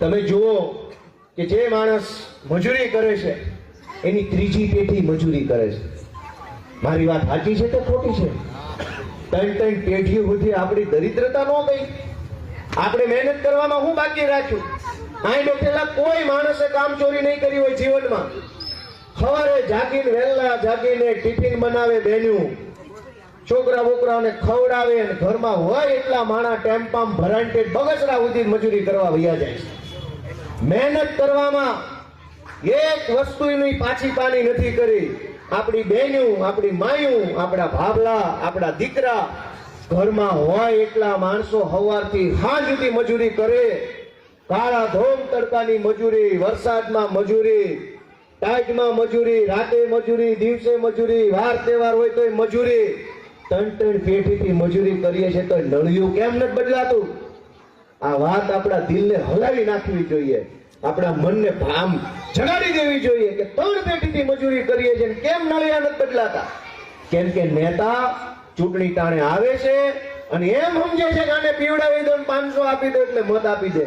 તમે જુઓ કે જે માણસ મજૂરી કરે છે, એની ત્રીજી પેઢી મજૂરી કરે છે. મારી વાત સાચી છે કે ખોટી છે? ત્રણ ત્રણ પેઢીઓ સુધી આપણી દરિદ્રતા ન ગઈ. આપણે મહેનત કરવામાં હું બાકી રાખ્યું? અહીં બેઠેલા કોઈ માણસે કામ ચોરી નહીં કરી હોય જીવનમાં. સવારે જાગીને વહેલા જાગીને ટિફિન બનાવે બેન્યું છોકરા બોકરાને ખવડાવે અને ઘરમાં હોય એટલા માણા ટેમ્પામ ભરાંટે બગસરા સુધી મજૂરી કરવા વૈયા જાય છે. મહેનત કરવામાં એક વસ્તુની પાછી પાની નથી કરી. આપણી બહેનું, આપણી માયું આપણા ભાભલા, આપણા દીકરા ઘરમાં હોય એટલા માણસો સવારથી સાંજ સુધી મજૂરી કરે. કાળા ધોમ તડકાની મજૂરી, વરસાદમાં મજૂરી, ટાઈટમાં મજૂરી, રાતે મજૂરી, દિવસે મજૂરી, વાર તહેવાર હોય તોય મજૂરી. ત્રણ ત્રણ પેઢીથી મજૂરી કરીએ છીએ તો નળિયું કેમ નથી બદલાતું? આ વાત આપણા દિલને હલાવી નાખવી જોઈએ. આપણા મનને ભામ જગાડી દેવી જોઈએ કે ત્રણ પેટીથી મજૂરી કરીએ છીએ કેમ નળિયા નથી બદલાતા? કેમ કે નેતા ચૂંટણી ટાણે આવે છે અને એમ સમજે છે કે આને પીવડાવી દો પાંચસો આપી દો એટલે મત આપી દે.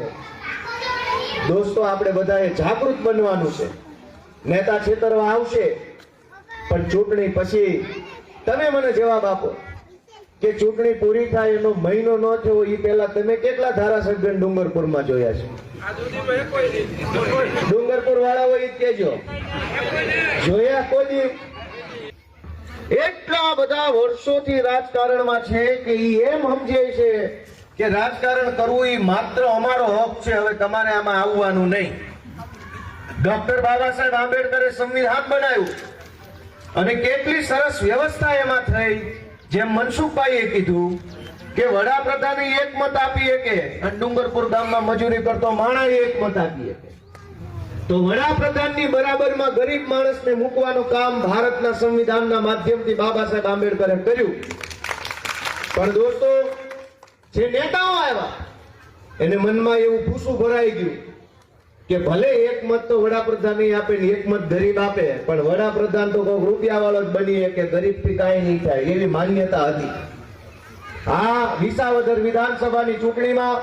દોસ્તો, આપણે બધાએ જાગૃત બનવાનું છે. નેતા છેતરવા આવશે, પણ ચૂંટણી પછી તમે મને જવાબ આપો. કે ચૂંટણી પૂરી થાય એનો મહિનો ન થયો એ પહેલા તમે કેટલા ધારાસભ્ય ડુંગરપુરમાં જોયા છે? ડુંગરપુર વાળા હોય કેજો જોયા કોઈ? એટલા બધા વર્ષોથી રાજકારણમાં છે કે એ એમ સમજે છે કે રાજકારણ કરવું એ માત્ર અમારો હક છે, હવે તમારે આમાં આવવાનું નહીં. ડોક્ટર બાબા સાહેબ આંબેડકરે સંવિધાન બનાવ્યું. અને કેટલી સરસ વ્યવસ્થા એમાં થઈ. જેમ મનસુખભાઈએ કીધું કે વડાપ્રધાને એક મત આપી શકે અને ડુંગરપુર ગામમાં મજૂરી કરતો માણા એક મત આપી શકે. તો વડાપ્રધાનની બરાબરમાં ગરીબ માણસને મૂકવાનું કામ ભારતના સંવિધાનના માધ્યમથી બાબા સાહેબ આંબેડકરે કર્યું. પણ દોસ્તો, જે નેતાઓ આવ્યા, એને મનમાં એવું ભૂસું ભરાઈ ગયું. કે ભલે એક મત તો વડાપ્રધાન આપે ને એક મત ગરીબ આપે, પણ વડાપ્રધાન તો કોઈ રૂપિયા વાળો જ બની કે ગરીબથી કાંઈ નહીં થાય, એવી માન્યતા હતી. આ વિસાવદર વિધાનસભાની ચૂંટણીમાં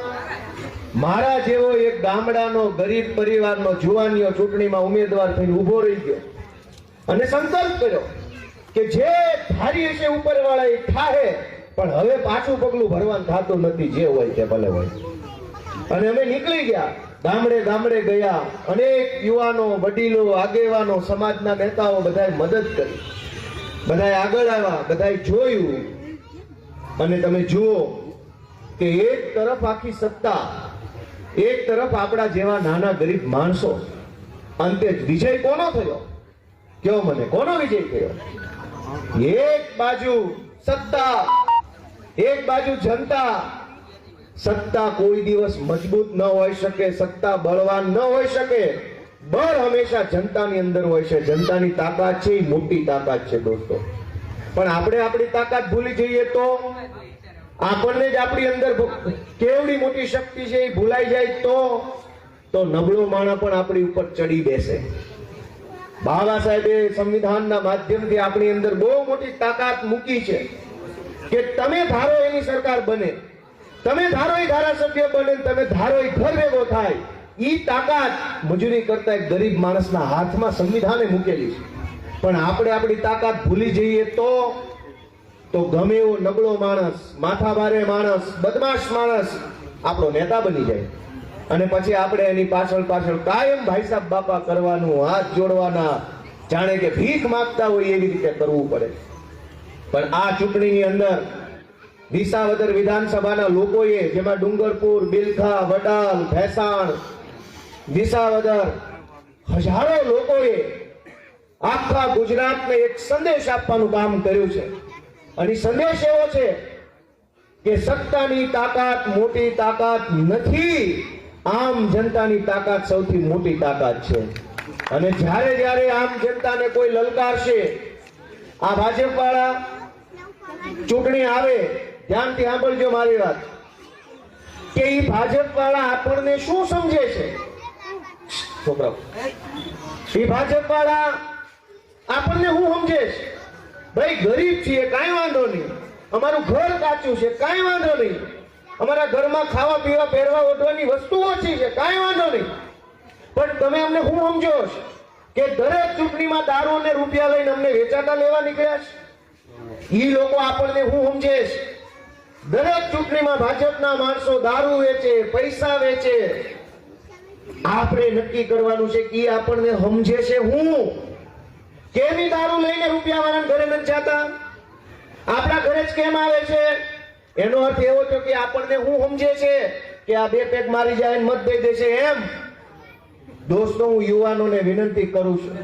મારા જેવો એક ગામડાનો ગરીબ પરિવારનો જુવાનીઓ ચૂંટણીમાં ઉમેદવાર થઈને ઊભો રહી ગયો. અને સંકલ્પ કર્યો કે જે ધારી હશે ઉપરવાળા એ ઠાહે પણ હવે પાછું પગલું ભરવાનું થતું નથી, જે હોય તે ભલે હોય. અને અમે નીકળી ગયા. ગામડે ગામડે ગયા. અનેક યુવાનો, વડીલો, આગેવાનો, સમાજના નેતાઓ બધાએ મદદ કરી. બધાએ આગળ આવ્યા, બધાએ જોયું. અને તમે જુઓ કે એક તરફ આખી સત્તા, એક તરફ આપણા જેવા નાના ગરીબ માણસો. અંતે વિજય કોનો થયો? કયો મને? કોનો વિજય થયો? એક બાજુ સત્તા, એક બાજુ જનતા. સત્તા કોઈ દિવસ મજબૂત ન હોઈ શકે, સત્તા બળવાન ન હોઈ શકે. બળ હંમેશા જનતાની અંદર હોય છે. જનતાની તાકાત છે, એ મોટી તાકાત છે દોસ્તો. પણ આપણે આપણી તાકાત ભૂલી જઈએ તો આપણને જ આપણી અંદર કેવડી મોટી શક્તિ છે એ ભૂલાઈ જાય તો તો નબળો માણા પણ આપણી ઉપર ચડી બેસે. બાબા સાહેબે સંવિધાનના માધ્યમથી આપણી અંદર બહુ મોટી તાકાત મૂકી છે કે તમે ધારો એની સરકાર બને. તમે ધારો એ ધારાસભ્ય બને તમે ધારો એ ઘર ભેગો થાય એ તાકાત મજૂરી કરતા એક ગરીબ માણસના હાથમાં સંવિધાને મૂકેલી છે. પણ આપણે આપણી તાકાત ભૂલી જઈએ તો તો ગમે એવો નબળો માણસ, માથાભારે માણસ, બદમાશ માણસ આપણો નેતા બની જાય. અને પછી આપણે એની પાછળ પાછળ કાયમ ભાઈ સાહેબ બાપા કરવાનું હાથ જોડવાના, જાણે કે ભીખ માગતા હોય એવી રીતે કરવું પડે. પણ આ ચૂંટણીની અંદર વિસાવદર વિધાનસભાના લોકોએ, જેમાં ડુંગરપુર, બિલખા, વડાલ, ભેસાણ, વિસાવદર, હજારો લોકોએ આખા ગુજરાતને એક સંદેશ આપવાનું કામ કર્યું છે. અને સંદેશ એવો છે કે સત્તાની તાકાત મોટી તાકાત નથી, આમ જનતાની તાકાત સૌથી મોટી તાકાત છે. અને જ્યારે જ્યારે આમ જનતાને કોઈ લલકારશે, આ ભાજપ વાળા ચૂંટણી આવે ધ્યાનથી સાંભળજો મારી વાત. કે એ ભાજપ વાળા આપણને શું સમજે છે? છોકરાઓ. ઈ ભાજપ વાળા આપણને શું સમજે છે? ભાઈ, ગરીબ છીએ, કાંઈ વાંધો નહીં. અમારું ઘર કાચું છે, કાંઈ વાંધો નહીં. અમારા ઘરમાં ખાવા, પીવા, પહેરવા, ઓઢવાની વસ્તુ ઓછી છે, કાંઈ વાંધો નહીં. પણ તમે અમને શું સમજો કે દરેક ચૂંટણીમાં દારૂ અને રૂપિયા લઈને અમને વેચાતા લેવા નીકળ્યા છે? એ લોકો આપણને શું સમજે છે? દરેક ચૂંટણીમાં ભાજપના માણસો દારૂ વેચે, પૈસા વેચે. આપણે નક્કી કરવાનું છે કે આપણને સમજે છે હું. કેવી દારૂ લઈને રૂપિયા વાળા ઘરે નથી જતા? આપણા ઘરે જ કેમ આવે છે? એનો અર્થ એવો થયો કે આપણને હું સમજે છે કે આ બે પેક મારી જાય મત દઈ દેશે એમ. દોસ્તો, હું યુવાનોને વિનંતી કરું છું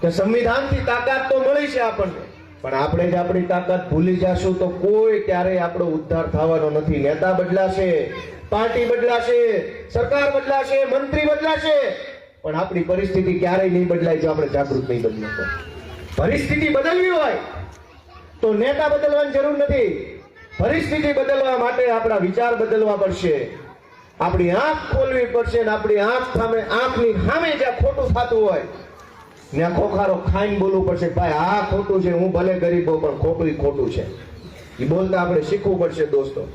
કે સંવિધાનથી તાકાત તો મળી છે આપણને. પણ આપણે જ આપણી તાકાત ભૂલી જશું તો કોઈ ક્યારે આપણો ઉદ્ધાર થવાનો નથી. નેતા બદલાશે, પાર્ટી બદલાશે, સરકાર બદલાશે, મંત્રી બદલાશે. પણ આપણી પરિસ્થિતિ ક્યારેય નહીં બદલાય જો આપણે જાગૃત નહીં બદલીએ. પરિસ્થિતિ બદલવી હોય તો નેતા બદલવાની જરૂર નથી. પરિસ્થિતિ બદલવા માટે આપણા વિચાર બદલવા પડશે. આપણી આંખ ખોલવી પડશે ને આપણી આંખ સામે આંખની સામે જ્યાં ખોટું થતું હોય ત્યાં ખોખારો ખાઈને બોલવું પડશે, ભાઈ, આ ખોટું છે, હું ભલે ગરીબ પણ ખોટું ખોટું છે. એ બોલતા આપણે શીખવું પડશે, દોસ્તો.